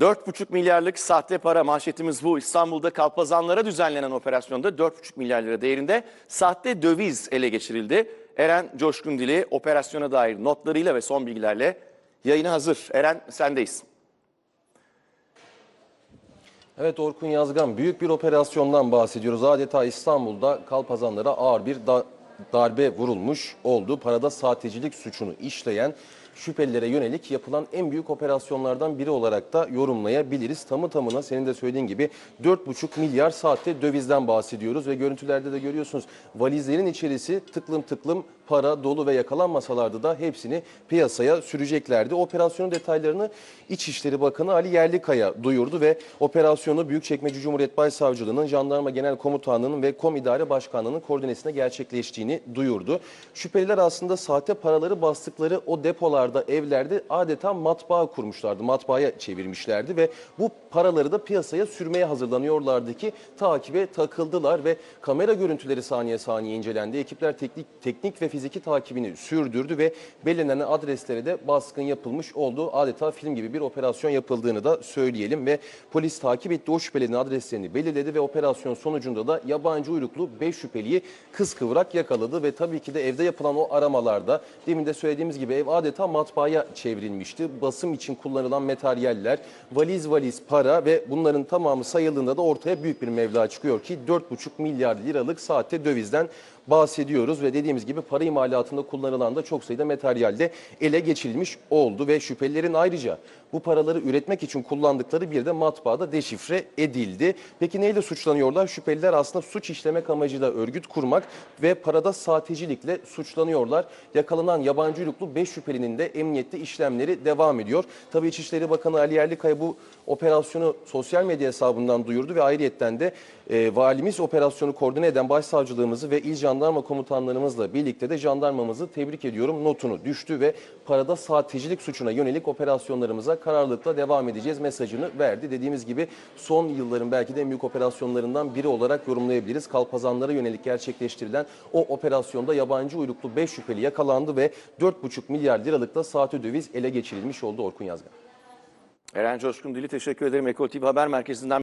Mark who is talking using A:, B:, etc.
A: 4,5 milyarlık sahte para manşetimiz bu. İstanbul'da kalpazanlara düzenlenen operasyonda 4,5 milyar lira değerinde sahte döviz ele geçirildi. Eren Coşkun Dili operasyona dair notlarıyla ve son bilgilerle yayına hazır. Eren sendeyiz.
B: Evet Orkun Yazgan büyük bir operasyondan bahsediyoruz. Adeta İstanbul'da kalpazanlara ağır bir da- darbe vurulmuş oldu. Parada sahtecilik suçunu işleyen şüphelilere yönelik yapılan en büyük operasyonlardan biri olarak da yorumlayabiliriz. Tamı tamına senin de söylediğin gibi 4,5 milyar sahte dövizden bahsediyoruz ve görüntülerde de görüyorsunuz valizlerin içerisi tıklım tıklım para dolu ve yakalanmasalardı da hepsini piyasaya süreceklerdi. Operasyonun detaylarını İçişleri Bakanı Ali Yerlikaya duyurdu ve operasyonu Büyükçekmece Cumhuriyet Başsavcılığı'nın, Jandarma Genel Komutanlığı'nın ve Kom İdare Başkanlığı'nın koordinesinde gerçekleştiğini duyurdu. Şüpheliler aslında sahte paraları bastıkları o depolarda, evlerde adeta matbaa kurmuşlardı. Matbaaya çevirmişlerdi ve bu paraları da piyasaya sürmeye hazırlanıyorlardı ki takibe takıldılar ve kamera görüntüleri saniye saniye incelendi. Ekipler teknik, teknik ve fiziki takibini sürdürdü ve belirlenen adreslere de baskın yapılmış oldu. Adeta film gibi bir operasyon yapıldığını da söyleyelim ve polis takip etti. O şüphelinin adreslerini belirledi ve operasyon sonucunda da yabancı uyruklu 5 şüpheliyi kıskıvrak yakaladı ve tabii ki de evde yapılan o aramalarda demin de söylediğimiz gibi ev adeta matbaaya çevrilmişti. Basım için kullanılan materyaller, valiz valiz para ve bunların tamamı sayıldığında da ortaya büyük bir meblağ çıkıyor ki 4,5 milyar liralık sahte dövizden bahsediyoruz ve dediğimiz gibi para imalatında kullanılan da çok sayıda materyalde ele geçirilmiş oldu ve şüphelilerin ayrıca bu paraları üretmek için kullandıkları bir de matbaada deşifre edildi. Peki neyle suçlanıyorlar? Şüpheliler aslında suç işlemek amacıyla örgüt kurmak ve parada sahtecilikle suçlanıyorlar. Yakalanan yabancı uyruklu 5 şüphelinin de emniyette işlemleri devam ediyor. Tabii İçişleri Bakanı Ali Yerlikaya bu operasyonu sosyal medya hesabından duyurdu ve ayrıyetten de e, valimiz operasyonu koordine eden başsavcılığımızı ve il jandarma komutanlarımızla birlikte de jandarmamızı tebrik ediyorum notunu düştü ve parada sahtecilik suçuna yönelik operasyonlarımıza kararlılıkla devam edeceğiz mesajını verdi. Dediğimiz gibi son yılların belki de en büyük operasyonlarından biri olarak yorumlayabiliriz. Kalpazanlara yönelik gerçekleştirilen o operasyonda yabancı uyruklu 5 şüpheli yakalandı ve 4,5 milyar liralık da sahte döviz ele geçirilmiş oldu Orkun Yazgan.
A: Eren Coşkun Dili teşekkür ederim. Ekol TV Haber Merkezi'nden